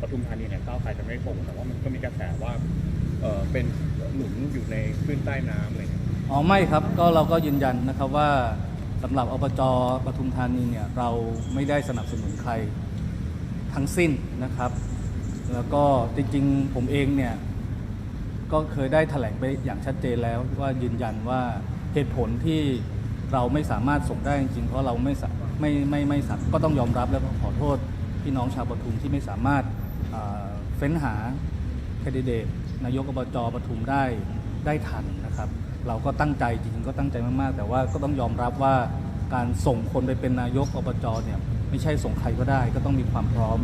ปทุมธานีเนี่ยก้าวไกลจะไม่ส่งแต่ว่ามันก็มีกระแสว่าเออเป็นหนุนอยู่ในคลื่นใต้น้ำอะไรเงี้ยอ๋อไม่ครับก็เราก็ยืนยันนะครับว่าสำหรับอบจปทุมธานีเนี่ยเราไม่ได้สนับสนุนใครทั้งสิ้นนะครับ แล้วก็จริงๆผมเองเนี่ยก็เคยได้แถลงไปอย่างชัดเจนแล้วว่ายืนยันว่าเหตุผลที่เราไม่สามารถส่งได้จริงๆเพราะเราไม่สาไม่ไม่ไม่สาก็ต้องยอมรับแล้วก็ขอโทษพี่น้องชาวปทุมที่ไม่สามารถ เฟ้นหาแคนดิเดตนายกอบจปทุมได้ได้ทันนะครับ เราก็ตั้งใจจริงๆก็ตั้งใจมากๆ แต่ว่าก็ต้องยอมรับว่าการส่งคนไปเป็นนายกอบจเนี่ยไม่ใช่ส่งใครก็ได้ ก็ต้องมีความพร้อม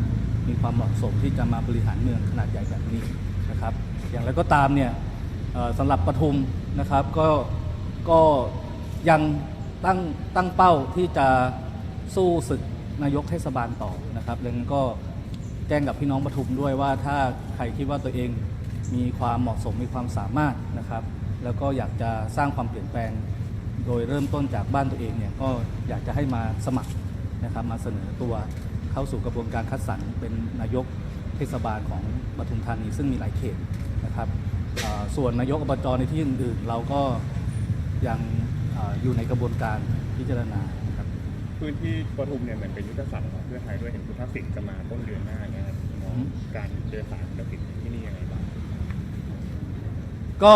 มีความเหมาะสมที่จะมาบริหารเมืองขนาดใหญ่แบบนี้นะครับ อย่างไรก็ตามเนี่ยสำหรับปทุมนะครับก็ก็ยังตั้งตั้งเป้าที่จะสู้ศึกนายกเทศบาลต่อนะครับดังนั้นก็ แจ้งกับพี่น้องปทุมด้วยว่าถ้าใครคิดว่าตัวเองมีความเหมาะสมมีความสามารถนะครับ แล้วก็อยากจะสร้างความเปลี่ยนแปลง โดยเริ่มต้นจากบ้านตัวเองเนี่ยก็อยากจะให้มาสมัครนะครับมาเสนอตัวเข้าสู่กระบวนการคัดสรรเป็นนายกเทศบาลของปทุมธานีซึ่งมีหลายเขตนะครับส่วนนายกอบจในที่อื่นๆ เราก็ยังอยู่ในกระบวนการพิจารณา พื้นที่ปทุมเนี่ยเหมือนเป็นยุทธศาสตร์ของเพื่อไทยด้วยเห็นคุณทักษิณจะมาต้นเดือนหน้าเนี่ยครับมองการเจอสารคุณทักษิณที่นี่ยังไงบ้างก็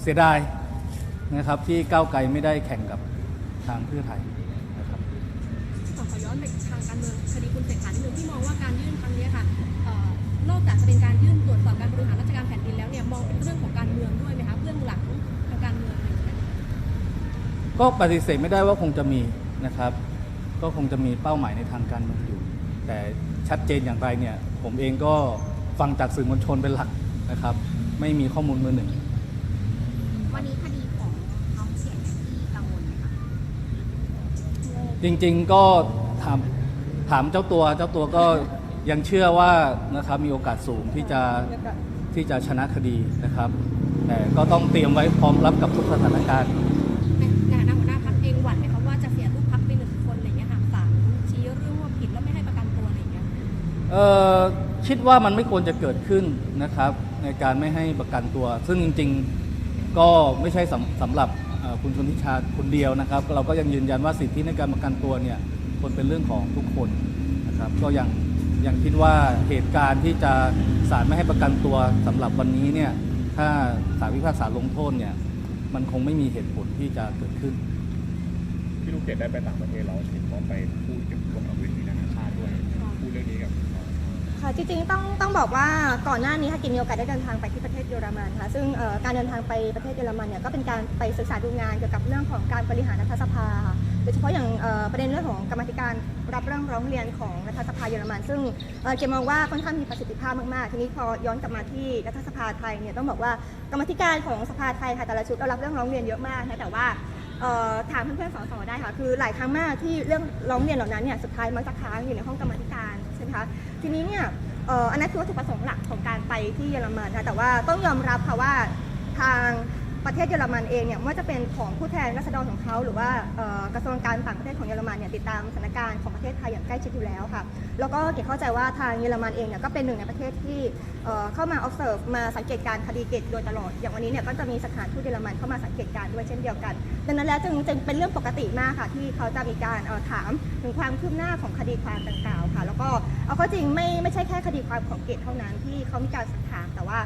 เสียดายนะครับที่ก้าวไกลไม่ได้แข่งกับทางเพื่อไทยนะครับขอขอย้อนไปทางการเมืองคดีคุณเศรษฐานิดนึงที่มองว่าการยื่นครั้งนี้ค่ะเอ่อนอกจากจะเป็นการยื่นตรวจสอบการบริหารราชการแผ่นดินแล้วเนี่ยมองเป็นเรื่องของการเมืองด้วยไหมคะเบื้องหลังทางการเมืองอะไรอย่างเงี้ยก็ปฏิเสธไม่ได้ว่าคงจะมีนะครับ ก็คงจะมีเป้าหมายในทางการเมืองอยู่ แต่ชัดเจนอย่างไรเนี่ย ผมเองก็ฟังจากสื่อมวลชนเป็นหลักนะครับ ไม่มีข้อมูลมือหนึ่ง วันนี้คดีของน้องเสียงเนี่ยที่กังวลไหมคะจริงๆก็ถามถามเจ้าตัวเจ้าตัวก็ยังเชื่อว่านะครับมีโอกาสสูงที่จะที่จะชนะคดีนะครับ แต่ก็ต้องเตรียมไว้พร้อมรับกับทุกสถานการณ์ คิดว่ามันไม่ควรจะเกิดขึ้นนะครับ ในการไม่ให้ประกันตัว ซึ่งจริงๆก็ไม่ใช่สำสำหรับเอ่อคุณชนทิชาคนเดียวนะครับ เราก็ยังยืนยันว่าสิทธิในการประกันตัวเนี่ยควรเป็นเรื่องของทุกคนนะครับ ก็ยังยังคิดว่าเหตุการณ์ที่จะศาลไม่ให้ประกันตัวสำหรับวันนี้เนี่ยถ้าศาลพิพากษาลงโทษเนี่ยมันคงไม่มีเหตุผลที่จะเกิดขึ้นพี่ลูกเกดได้ไปต่างประเทศแล้วเห็นว่าไปพูดเกี่ยวกับเวทีนานาชาติด้วยพูดเรื่องนี้กับ ค่ะจริงๆต้องต้องบอกว่าก่อนหน้านี้ค่ะกินมีโอกาสได้เดินทางไปที่ประเทศเยอรมันค่ะซึ่งเอ่อการเดินทางไปประเทศเยอรมันเนี่ยก็เป็นการไปศึกษาดูงานเกี่ยวกับเรื่องของการบริหารรัฐสภาค่ะโดยเฉพาะอย่างเอ่อประเด็นเรื่องของกรรมาธิการรับเรื่องร้องเรียนของรัฐสภาเยอรมัน ซึ่งเอ่อเกมมองว่าค่อนข้างมีประสิทธิภาพมากๆ ทีนี้พอย้อนกลับมาที่รัฐสภาไทยเนี่ยต้องบอกว่ากรรมาธิการของสภาไทยค่ะแต่ละชุดรับเรื่องร้องเรียนเยอะมากนะแต่ว่าเอ่อถามเพื่อนๆสสได้ค่ะคือหลายครั้งมากที่เรื่องร้องเรียนเหล่านั้นเนี่ยสุดท้ายมักจะค้างอยู่ในห้องกรรมาธิการ ช่ไหมคะทีนี้เนี่ยอันนั้นคือวัตถุประสงค์หลักของการไปที่เยอรมันนะแต่ว่าต้องยอมรับค่ะว่าทาง ประเทศเยอรมันเองเนี่ยไม่ว่าจะเป็นของผู้แทนราษฎรของเขาหรือว่ากระทรวงการต่างประเทศของเยอรมันเนี่ยติดตามสถานการณ์ของประเทศไทยอย่างใกล้ชิดอยู่แล้วค่ะแล้วก็เก๋เข้าใจว่าทางเยอรมันเองเนี่ยก็เป็นหนึ่งในประเทศที่เข้ามา observe มาสังเกตการคดีเกตโดยตลอด อย่างวันนี้เนี่ยก็จะมีสถานทูตเยอรมันเข้ามาสังเกตการณ์ด้วยเช่นเดียวกันดังนั้นแล้วจึงจึงเป็นเรื่องปกติมากค่ะ ที่เขาจะมีการถามถึงความคืบหน้าของคดีความดังกล่าวค่ะ แล้วก็เอาเข้าจริงไม่ไม่ใช่แค่คดีความของเกตเท่านั้นที่เขามีการสักถามแต่ว่า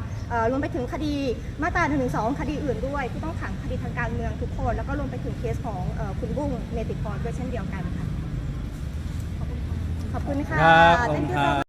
รวมไปถึงคดีมาตรา1นึคดีอื่นด้วยที่ต้องขังคดีทางการเมืองทุกคน แล้วก็รวมไปถึงเคสของเอ่อคุณบุ้งเนติพรด้วยเช่นเดียวกันค่ะ ขอบคุณค่ะครับขอบคุณ Thank you so ครับ much